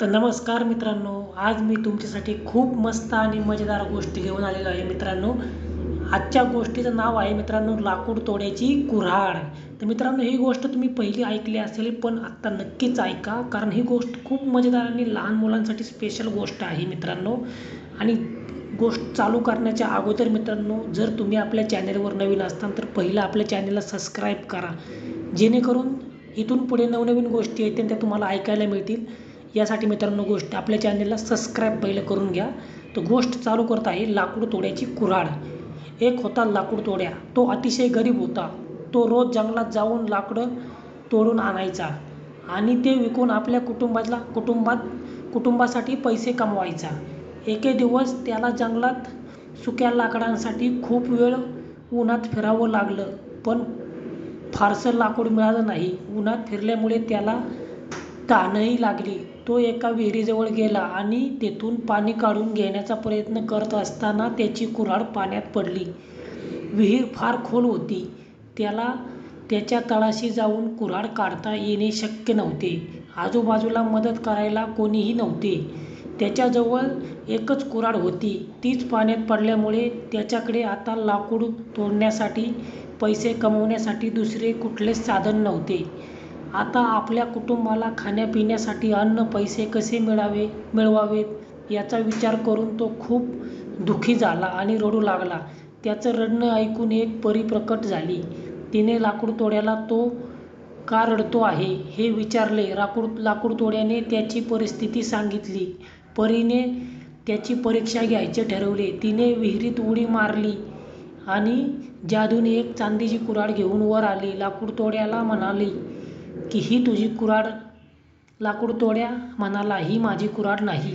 तर नमस्कार मित्रांनो आज मी तुमच्यासाठी खूप मस्त आणि मजेदार गोष्टी घेऊन आलेलो आहे मित्रांनो. आजच्या गोष्टीचं नाव आहे मित्रांनो लाकूड तोड्याची कुऱ्हाड. तर मित्रांनो ही गोष्ट तुम्ही पहिली ऐकली असेल पण आत्ता नक्कीच ऐका कारण ही गोष्ट खूप मजेदार आणि लहान मुलांसाठी स्पेशल गोष्ट आहे मित्रांनो. आणि गोष्ट चालू करण्याच्या अगोदर मित्रांनो जर तुम्ही आपल्या चॅनेलवर नवीन असताल तर पहिलं आपल्या चॅनेलला सबस्क्राईब करा. जेणेकरून इथून पुढे नवनवीन गोष्टी आहेत त्या तुम्हाला ऐकायला मिळतील. यासाठी मित्रांनो गोष्ट आपल्या चॅनेलला सबस्क्राईब पहिलं करून घ्या. तर गोष्ट चालू करत आहे लाकूड तोड्याची कुऱ्हाड. एक होता लाकूड तोड्या. तो अतिशय गरीब होता. तो रोज जंगलात जाऊन लाकडं तोडून आणायचा आणि ते विकून आपल्या कुटुंबाला कुटुंबात कुटुंबासाठी पैसे कमवायचा. एके दिवस त्याला जंगलात सुक्या लाकडांसाठी खूप वेळ उन्हात फिरावं लागलं पण फारसं लाकूड मिळालं नाही. उन्हात फिरल्यामुळे त्याला तहानही लागली. तो एका विहिरीजवळ गेला आणि तेथून पाणी काढून घेण्याचा प्रयत्न करत असताना त्याची कुऱ्हाड पाण्यात पडली. विहीर फार खोल होती. त्याला त्याच्या तळाशी जाऊन कुऱ्हाड काढता येणे शक्य नव्हते. आजूबाजूला मदत करायला कोणीही नव्हते. त्याच्याजवळ एकच कुऱ्हाड होती. तीच पाण्यात पडल्यामुळे त्याच्याकडे आता लाकूड तोडण्यासाठी पैसे कमवण्यासाठी दुसरे कुठलेच साधन नव्हते. आता आपल्या कुटुंबाला खाण्यापिण्यासाठी अन्न पैसे कसे मिळावे मिळवावेत? याचा विचार करून तो खूप दुःखी झाला आणि रडू लागला. त्याचं रडणं ऐकून एक परी प्रकट झाली. तिने लाकूडतोड्याला तो का रडतो आहे हे विचारले. लाकूड लाकूडतोड्याने त्याची परिस्थिती सांगितली. परीने त्याची परीक्षा घ्यायचे ठरवले. तिने विहिरीत उडी मारली आणि जादूने एक चांदीची कुऱ्हाड घेऊन वर आली. लाकूडतोड्याला म्हणाली की ही तुझी कुऱ्हाड लाकूड तोड्या म्हणाला ही माझी कुऱ्हाड नाही.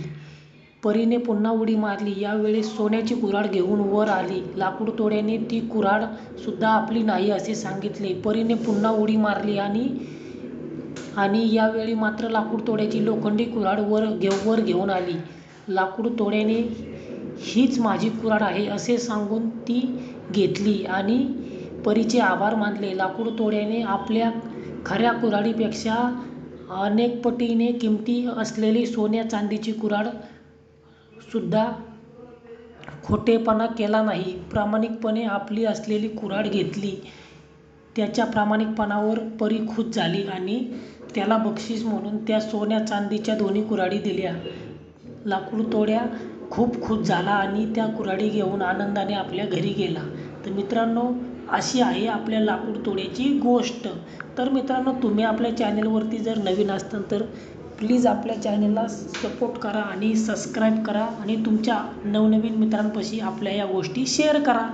परीने पुन्हा उडी मारली यावेळेस सोन्याची कुऱ्हाड घेऊन वर आली. लाकूड तोड्याने ती कुऱ्हाड सुद्धा आपली नाही असे सांगितले. परीने पुन्हा उडी मारली आणि आणि यावेळी मात्र लाकूड तोड्याची लोखंडी कुऱ्हाड वर घेऊ वर घेऊन आली. लाकूड तोड्याने हीच माझी कुऱ्हाड आहे असे सांगून ती घेतली आणि परीचे आभार मानले. लाकूड तोड्याने आपल्या खऱ्या कुऱ्हाडीपेक्षा अनेक पटीने किमती असलेली सोन्या चांदीची कुऱ्हाड सुद्धा खोटेपणा केला नाही. प्रामाणिकपणे आपली असलेली कुऱ्हाड घेतली. त्याच्या प्रामाणिकपणावर परी खुश झाली आणि त्याला बक्षीस म्हणून त्या सोन्या चांदीच्या दोन्ही कुऱ्हाडी दिल्या. लाकूड तोड्या खूप खुश झाला आणि त्या कुऱ्हाडी घेऊन आनंदाने आपल्या घरी गेला. तर मित्रांनो अशी आहे आपल्या लाकूड तोड्याची गोष्ट. तर मित्रांनो तुम्ही आपल्या चॅनलवरती जर नवीन असताल तर प्लीज आपल्या चॅनलला सपोर्ट करा आणि सबस्क्राईब करा आणि तुमच्या नवनवीन मित्रांपाशी आपल्या या गोष्टी शेअर करा.